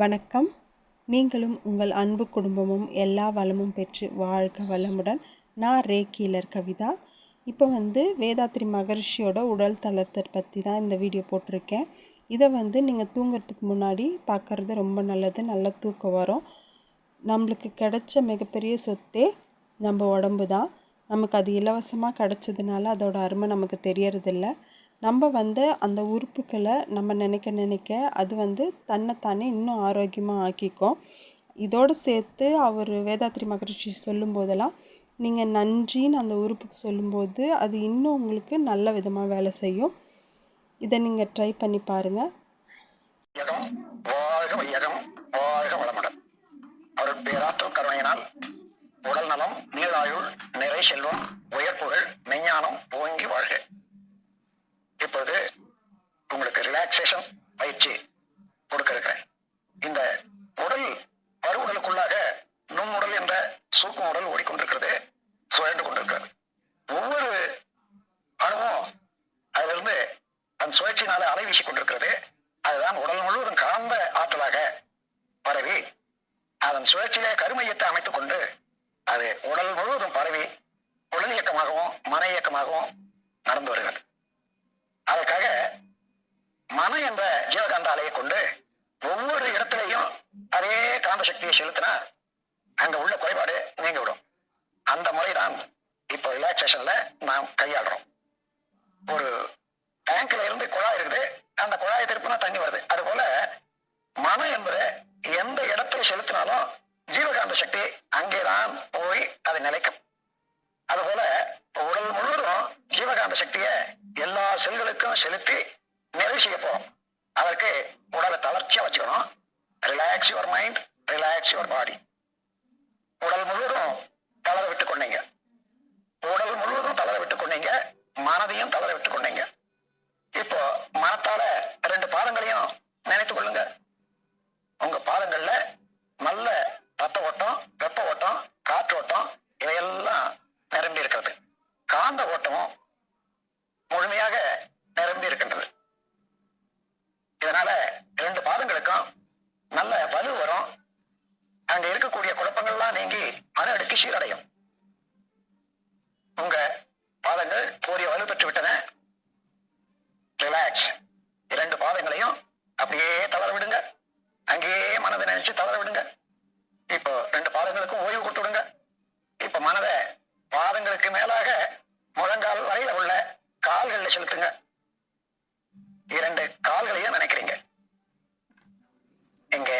வணக்கம். நீங்களும் உங்கள் அன்பு குடும்பமும் எல்லா வளமும் பெற்று வாழ்க வளமுடன். நான் ரேக்கிலர் கவிதா. இப்போ வந்து வேதாத்ரி மகரிஷியோட உடல் தளத்தை பற்றி தான் இந்த வீடியோ போட்டிருக்கேன். இதை வந்து நீங்கள் தூங்குறதுக்கு முன்னாடி பார்க்குறது ரொம்ப நல்லது. நல்ல தூக்கம் வரும். நம்மளுக்கு கிடைச்ச மிகப்பெரிய சொத்தே நம்ம உடம்பு தான். நமக்கு அது இலவசமாக கிடைச்சதுனால அதோட அருமை நமக்கு தெரியறதில்ல. நம்ம வந்து அந்த உறுப்புகளை நம்ம நினைக்க நினைக்க அது வந்து தன்னைத்தானே இன்னும் ஆரோக்கியமாக ஆக்கிக்கும். இதோடு சேர்த்து அவர் வேதாத்ரி மகரிஷி சொல்லும் போதெல்லாம் நீங்கள் நன்றின்னு அந்த உறுப்புக்கு சொல்லும்போது அது இன்னும் உங்களுக்கு நல்ல விதமாக வேலை செய்யும். இதை நீங்கள் ட்ரை பண்ணி பாருங்கள் கருணையினால் உடல் நலம் நீளாயுள் நிறை செல்வம் உயர்ப்புகள் மெஞ்ஞானம் ஓங்கி வாழ்க. இப்போது உங்களுக்கு ரிலாக்ஸேஷன் பயிற்சி கொடுக்க இருக்கிறேன் இந்த உடல் பருவுடலுக்குள்ளாக நுண்ணுடல் என்ற சூக்கும் உடல் ஓடிக்கொண்டிருக்கிறது சுழண்டு கொண்டிருக்கிறது. ஒவ்வொரு அணுவும் அதிலிருந்து அந்த சுழற்சியினால அலை வீசிக் கொண்டிருக்கிறது. அதுதான் உடல் முழுவதும் காந்த ஆற்றலாக பரவி அதன் சுழற்சியிலே கருமையத்தை அமைத்துக் கொண்டு அது உடல் முழுவதும் பரவி உடல் இயக்கமாகவும் மன இயக்கமாகவும் நடந்து வருகிறது. அதற்காக மனம் என்ற ஜீவகாந்த அலையை கொண்டு ஒவ்வொரு இடத்துலையும் அதே காந்த சக்தியை செலுத்தினா அங்க உள்ள குறைபாடு நீங்க விடும் அந்த முறைதான் இப்போ ரிலாக்ஸேஷன்ல நாம் கையாளுறோம். ஒரு டேங்க்ல இருந்து குழாய் இருக்குது. அந்த குழாயை திருப்பினா தண்ணி வருது. அது போல மனம் என்பது எந்த இடத்துல செலுத்தினாலும் ஜீவகாந்த சக்தி அங்கேதான் போய் அது நிலைக்கும். அதுபோல உடல் முழுவதும் ஜீவகாந்த சக்தியை எல்லா செல்களுக்கும் செலுத்தி நிறைவு செய்ய போறோம். அதற்கு உடலை தளர்ச்சியா வச்சுக்கணும். Relax your mind relax your body உடல் முழுவதும் தளர விட்டு கொண்டீங்க. உடல் முழுவதும் தளர விட்டு கொண்டீங்க. மனதையும் தளர விட்டு கொண்டீங்க. இப்போ மனத்தால ரெண்டு பாதங்களையும் நினைத்துக் கொள்ளுங்க உங்க பாதங்கள்ல நல்ல ரத்த ஓட்டம் வெப்ப ஓட்டம் காற்று ஓட்டம் இவையெல்லாம் நிரம்பி இருக்கிறது காந்த ஓட்டமும் முழுமையாக நிரம்பி இருக்கின்றது இதனால இரண்டு பாதங்களுக்கும் நல்ல வலு வரும் அங்க இருக்கக்கூடிய குழப்பங்கள்லாம் நீங்கி மன அடுக்கு சீரடையும் உங்க பாதங்கள் போதிய வலு பெற்று விட்டன ரிலாக்ஸ் இரண்டு பாதங்களையும் அப்படியே தளர விடுங்க. அங்கேயே மனதை நினைச்சு தளர விடுங்க. இப்போ ரெண்டு பாதங்களுக்கும் ஓய்வு கொடுத்து விடுங்க. இப்ப மனதை பாதங்களுக்கு மேலாக முழங்கால் வரையில உள்ள கால்களில் செலுத்துங்க. இரண்டு கால்களையும் நினைக்கிறீங்க. இங்க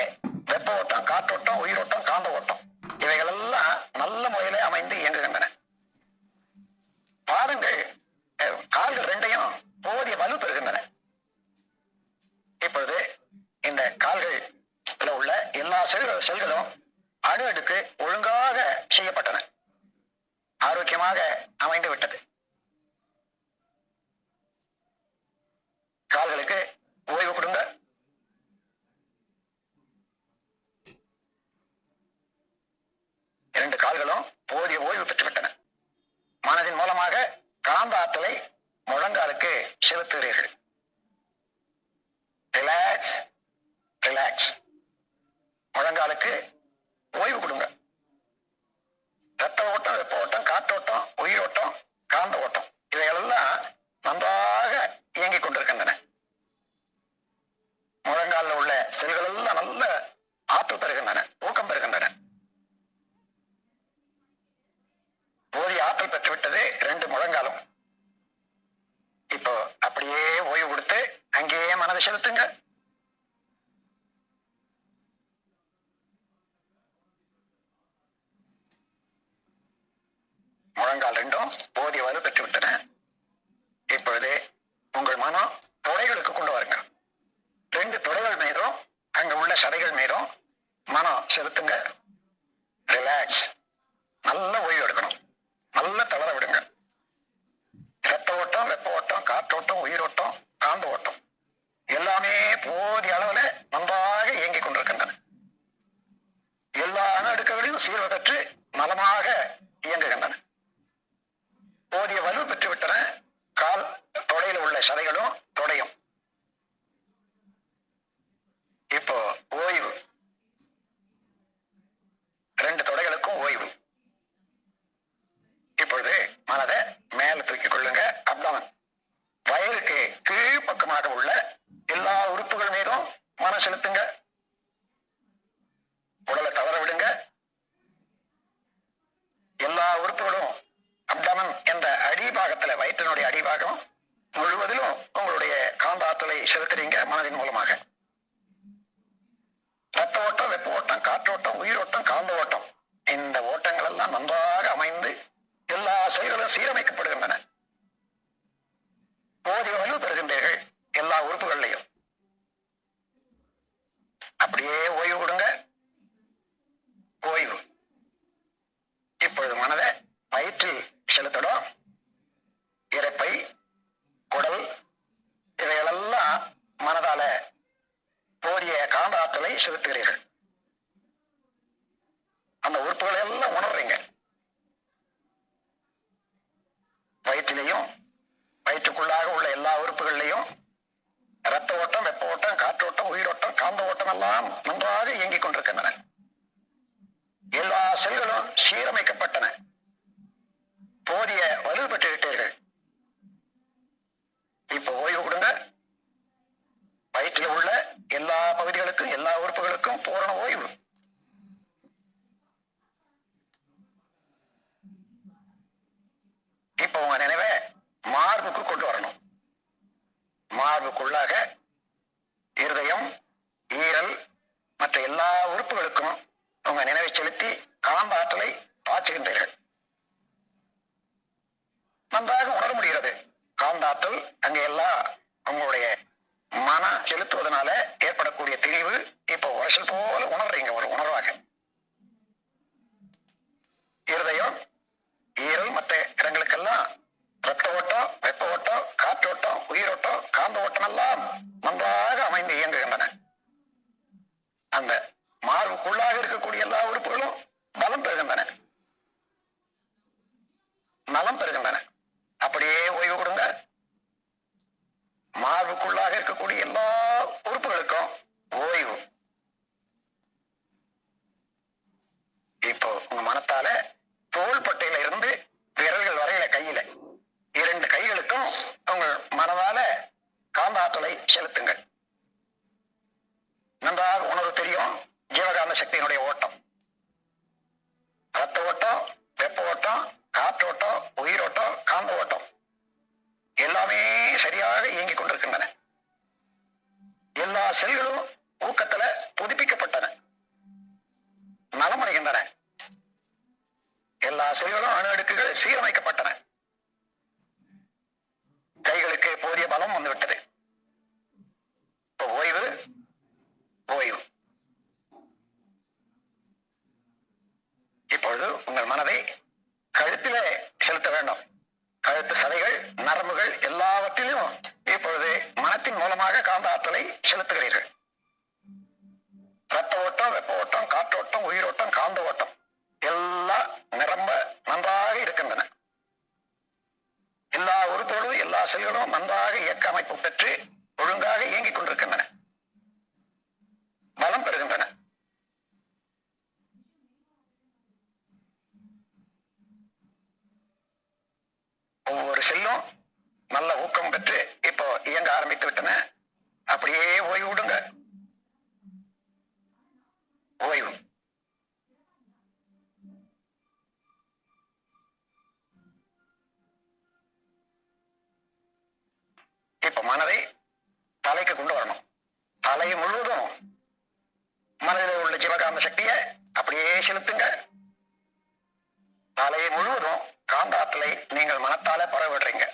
வெப்ப ஓட்டம் காற்றோட்டம் உயிரோட்டம் காந்த ஓட்டம். இவைகள் எல்லாம் நல்ல முறையில அமைந்து இயங்குகின்றன. செல்களும் அணு அடுக்கு ஒழுங்காக செய்யப்பட்டன. ஆரோக்கியமாக அமைந்து விட்டது. கால்களுக்கு ஓய்வு கொடுங்க. இரண்டு கால்களும் போதிய ஓய்வு பெற்றுவிட்டன. மனதின் மூலமாக காந்த ஆற்றலை முழங்காலுக்கு செலுத்துகிறீர்கள். ரிலாக்ஸ் ரிலாக்ஸ் முழங்காலுக்கு ஓய்வு கொடுங்க. ரத்த ஓட்டம் வெப்ப ஓட்டம் காற்றோட்டம் உயிரோட்டம் காந்த ஓட்டம். இவையெல்லாம் நன்றாக இயங்கிக் கொண்டிருக்கின்றன. முழங்காலில் உள்ள செல்கள் எல்லாம் நல்ல ஆற்றல் பெறுகின்றன ஊக்கம் பெறுகின்றன. போதிய ஆற்றல் பெற்றுவிட்டது ரெண்டு முழங்காலும். இப்போ அப்படியே ஓய்வு கொடுத்து அங்கேயே மனதை செலுத்துங்க முழங்கால் ரெண்டும் போதிய வலு பெற்றுவிட்டன இப்பொழுது உங்கள் மனம் தொடைகளுக்கு கொண்டு வாருங்க ரெண்டு தொடைகள் மீதும் அங்க உள்ள சடைகள் மீதும் மனம் செலுத்துங்க. ரிலாக்ஸ் நல்ல ஓய்வு எடுக்கணும். நல்ல தளர விடுங்க ரத்த ஓட்டம் வெப்ப ஓட்டம் காற்றோட்டம் உயிரோட்டம் காந்த ஓட்டம் எல்லாமே போதிய அளவுல நன்றாக இயங்கிக் கொண்டிருக்கின்றன எல்லா அணு அடுக்குகளையும் சீர்வு பெற்று நலமாக இயங்குகின்றன போதிய வலு பெற்றுவிட்டன கால் தொடையில உள்ள சதைகளும் தொடையும் இப்போ ஓய்வு கவனம் செலுத்துங்க உடலை தவற விடுங்க எல்லா உறுப்புகளும் அப்டமன் என்ற அடிபாகத்துல வயிற்றினுடைய அடிபாகம் முழுவதிலும் உங்களுடைய காந்த ஆற்றலை செலுத்துறீங்க மனதின் மூலமாக. ரத்த ஓட்டம் வெப்ப ஓட்டம் காற்றோட்டம் உயிரோட்டம் காந்த ஓட்டம். இந்த ஓட்டங்கள் எல்லாம் நன்றாக அமைந்து எல்லா செயல்களும் சீரமைக்கப்படுகின்றன. போதிய வலு பெறுகின்றீர்கள் எல்லா உறுப்புகள்லையும். அப்படியே ஓய்வு கொடுங்க. ஓய்வு இப்பொழுது மனதை வயிற்றில் செலுத்தடும் இறைப்பை குடல் இவைகளெல்லாம் மனதால போதிய காந்த ஆற்றலை செலுத்துகிறீர்கள். அந்த உறுப்புகளை எல்லாம் உணர்றீங்க. வயிற்றிலையும் வயிற்றுக்குள்ளாக உள்ள எல்லா உறுப்புகள்லையும் ரத்த ஓட்டம் வெப்ப ஓட்டம் காற்றோட்டம் உயிரோட்டம் காந்த ஓட்டம் எல்லாம் நன்றாக இயங்கிக் கொண்டிருக்கின்றன. எல்லா செல்களும் சீரமைக்கப்பட்டன போதிய வலு பெற்று விட்டீர்கள் இப்போ ஓய்வு கொடுங்க வயிற்றில் உள்ள எல்லா பகுதிகளுக்கும் எல்லா உறுப்புகளுக்கும் பூரண ஓய்வு இப்போ உங்க நினைவை மார்புக்கு கொண்டு வரணும் மார்புக்குள்ளாக இருதயம் ஈரல் மற்ற எல்லா உறுப்புகளுக்கும் உங்க நினைவை செலுத்தி காந்த ஆற்றலை பாய்ச்சுகின்றீர்கள் நன்றாக உணர முடிகிறது. காந்த ஆற்றல் அங்க எல்லாம் உங்களுடைய மன செலுத்துவதனால ஏற்படக்கூடிய தெளிவு இப்போ உரசல் போல உணர்றீங்க ஒரு உணர்வாக. இருதயம் ஈரல் மற்ற இடங்களுக்கெல்லாம் ரத்த ஓட்டம் வெப்ப ஓட்டம் காற்றோட்டம் உயிரோட்டம் காந்த ஓட்டம் எல்லாம் நன்றாக அமைந்து இயங்குகின்றன அந்த மார்புக்குள்ளாக இருக்கக்கூடிய எல்லா உறுப்புகளும் பலம் பெறுகின்றன நலம் பெறுகின்றன அப்படியே ஓய்வு கொடுங்க மார்புக்குள்ளாக இருக்கக்கூடிய எல்லா உறுப்புகளுக்கும் ஓய்வு இப்போ உங்க மனத்தால தோள்பட்டையில இருந்து விரல்கள் வரையில கையில இரண்டு கைகளுக்கும் உங்கள் மனதால காந்த ஆற்றலை செலுத்துங்கள் நன்றாக உணர்வு தெரியும் ஜீவகாந்த சக்தியினுடைய ஓட்டம் ரத்த ஓட்டம் வெப்ப ஓட்டம் காற்றோட்டம் உயிரோட்டம் காந்த ஓட்டம் எல்லாமே சரியாக இயங்கிக் கொண்டிருக்கின்றன எல்லா செல்களும் ஊக்கத்துல புதுப்பிக்கப்பட்டன நலமடைகின்றன எல்லா செல்களும் அணு அடுக்குகள் சீரமைக்கப்பட்டன. கைகளுக்கு போதிய பலம் வந்துவிட்டது. ஓய்வு ஓய்வு. இப்பொழுது உங்கள் மனதை கழுத்திலே செலுத்த வேண்டும். கழுத்து சதைகள் நரம்புகள் எல்லாவற்றிலும் இப்பொழுது மனத்தின் மூலமாக காந்த ஆற்றலை செலுத்துகிறீர்கள். ரத்த ஓட்டம் வெப்ப ஓட்டம் காற்றோட்டம் உயிரோட்டம் காந்த ஓட்டம் எல்லாம் நிரம்ப நன்றாக இருக்கின்றன எல்லா உறுப்புகளும் எல்லா செல்களும் நன்றாக இயக்க அமைப்பு பெற்று ஒழுங்காக இயங்கிக் கொண்டிருக்கின்றன பலம் பெறுகின்றன ஒவ்வொரு செல்லும் நல்ல ஊக்கம் பெற்று இப்போ இயங்க ஆரம்பித்து விட்டன அப்படியே ஓய்வு விடுங்க ஓய்வு இப்ப மனதை தலைக்கு கொண்டு வரணும் தலை முழுவதும் மனதில் உள்ள ஜீவகாந்த சக்தியை அப்படியே செலுத்துங்க தலையை முழுவதும் காந்த ஆற்றலை நீங்கள் மனத்தால பரவிடுறீங்க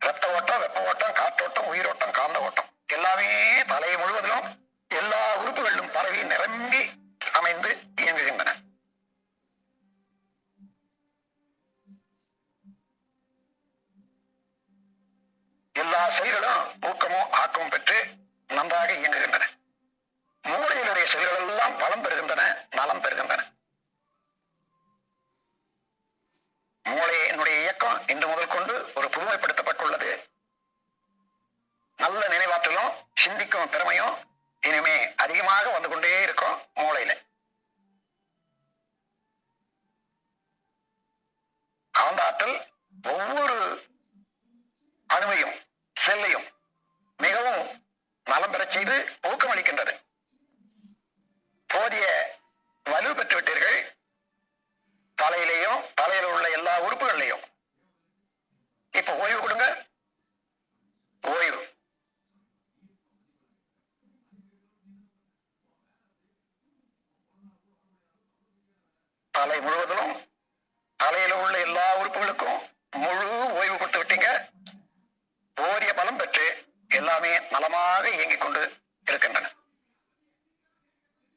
ரத்த ஓட்டம் வெப்ப ஓட்டம் காற்றோட்டம் உயிரோட்டம் காந்த ஓட்டம் எல்லாமே தலையை முழுவதிலும் எல்லா உறுப்புகளிலும் பரவி நிரம்பி அமைந்து இயங்குகின்றன எல்லா செல்களும் ஊக்கமும் ஆக்கமும் பெற்று நன்றாக இயங்குகின்றன மூளையினுடைய செல்கள் எல்லாம் பலம் பெறுகின்றன நலம் பெறுகின்றன என்னுடைய இயக்கம் இன்று முதல் கொண்டு ஒரு புதுமைப்படுத்தப்பட்டுள்ளது. நல்ல நினைவாற்றலும் சிந்திக்கும் திறமையும் இனிமே அதிகமாக வந்து கொண்டே இருக்கும் மூளையில காந்தாற்றல் ஒவ்வொரு அணுவையும் செல்லையும் மிகவும் நலம் பெறச் செய்து ஊக்கமளிக்கின்றது போதிய வலு பெற்று விட்டீர்கள் தலையிலையும் தலையில உள்ள எல்லா உறுப்புகள்லையும் இப்ப ஓய்வு கொடுங்க ஓய்வு தலை முழுவதிலும் தலையில உள்ள எல்லா உறுப்புகளுக்கும் முழு ஓய்வு கொடுத்து விட்டீங்க போதிய பலம் பெற்று எல்லாமே நலமாக இயங்கிக் கொண்டு இருக்கின்றன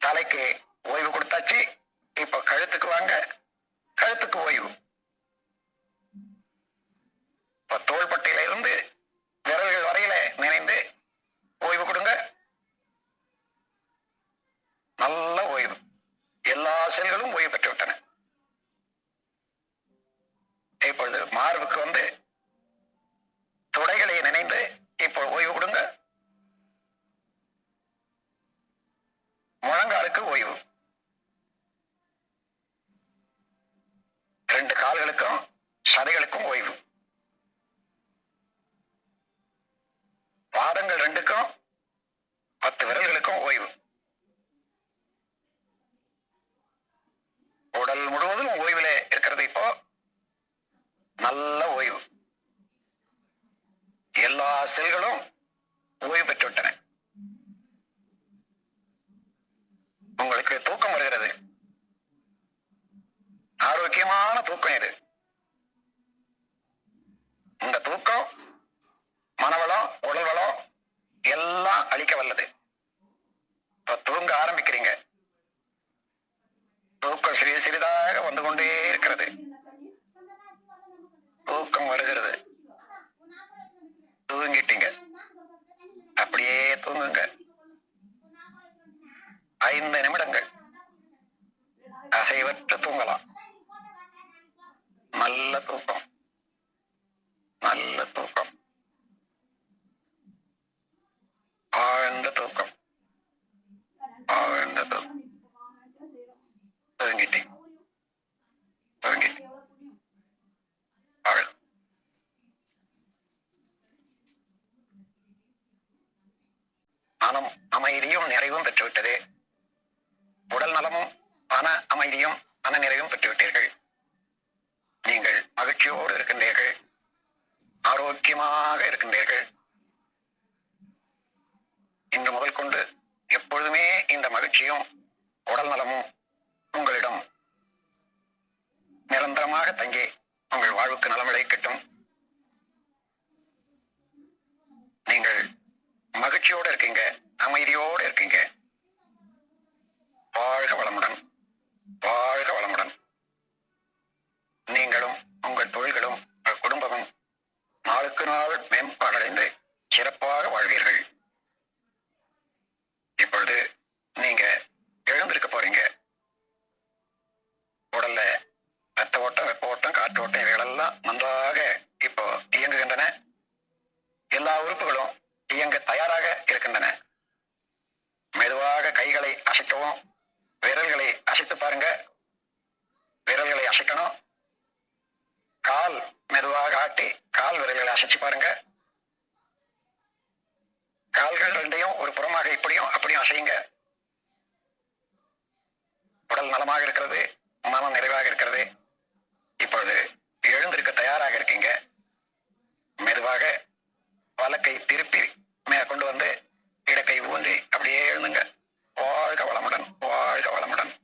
தலைக்கு ஓய்வு கொடுத்தாச்சு. இப்ப கழுத்துக்கு வாங்க. கழுத்துக்கு ஓய்வு. இப்ப தோள்பட்டையில இருந்து விரல்கள் வரையில நினைந்து ஓய்வு கொடுங்க நல்ல ஓய்வு எல்லா செல்களும் ஓய்வு பெற்று விட்டன இப்பொழுது மார்புக்கு வந்து துடைகளை நினைந்து இப்போ ஓய்வு கொடுங்க முழங்காலுக்கு ஓய்வு ரெண்டு கால்களுக்கும் சதைகளுக்கும் ஓய்வு பாதங்கள் ரெண்டுக்கும் பத்து விரல்களுக்கும் ஓய்வு உடல் முழுவதும் ஓய்வுல இருக்கிறது இப்போ நல்ல ஓய்வு. எல்லா செல்களும் ஓய்வு பெற்று விட்டன உங்களுக்கு தூக்கம் வருகிறது. ஆரோக்கியமான தூக்கம் இது. இந்த தூக்கம் மனவளம் உடல் வளம் எல்லாம் அழிக்க வல்லது. இப்ப தூங்க ஆரம்பிக்கிறீங்க. தூக்கம் சிறிய சிறிதாக வந்து கொண்டே இருக்கிறது தூக்கம் வருகிறது தூங்கிட்டீங்க அப்படியே தூங்குங்க ஐந்து நிமிடங்கள் அசைவற்று தூங்கலாம் நல்ல தூக்கம் நல்ல தூக்கம் ஆழ்ந்த தூக்கம் ஆழ்ந்த தூக்கம் தூங்கிட்டீங்க தூங்கிட்டீங்க ஆழ் மனம் அமைதியும் நிறைவும் பெற்றுவிட்டது. உடல் நலமும் மன அமைதியும் மன நிறைவும் பெற்றுவிட்டீர்கள். நீங்கள் மகிழ்ச்சியோடு இருக்கின்றீர்கள். ஆரோக்கியமாக இருக்கின்றீர்கள். இன்று முதல் கொண்டு எப்பொழுதுமே இந்த மகிழ்ச்சியும் உடல் நலமும் உங்களிடம் நிரந்தரமாக தங்கி உங்கள் வாழ்வுக்கு நலம் விளைக்கட்டும் நீங்கள் மகிழ்ச்சியோடு இருக்கீங்க அமைதியோடு இருக்கீங்க வாழ்க வளமுடன் வாழ்க வளமுடன் நீங்களும் உங்கள் தொழில்களும் உங்கள் குடும்பமும் நாளுக்கு நாள் மேம்பாடடைந்து சிறப்பாக வாழ்வீர்கள். இப்பொழுது நீங்க எழுந்திருக்க போறீங்க. உடல்ல ரத்த ஓட்டம் வெப்ப ஓட்டம் காற்று ஓட்டம் இவைகளெல்லாம் நன்றாக இப்போ இயங்குகின்றன. எல்லா உறுப்புகளும் இயங்க தயாராக இருக்கின்றன. மெதுவாக கைகளை அசைக்கவும் விரல்களை அசைத்து பாருங்க. விரல்களை அசைக்கணும். கால் மெதுவாக ஆட்டி கால் விரல்களை அசைச்சு பாருங்க. கால்கள் ரெண்டையும் ஒரு புறமாக இப்படியும் அப்படியும் அசையுங்க. உடல் நலமாக இருக்கிறது மனம் நிறைவாக இருக்கிறது. இப்பொழுது எழுந்திருக்க தயாராக இருக்கீங்க. மெதுவாக வழக்கை திருப்பி மே கொண்டு வந்து இடக்கை ஊன்றி அப்படியே எழுந்துங்க. வாழ்க வளமுடன் வாழ்க வளமுடன்.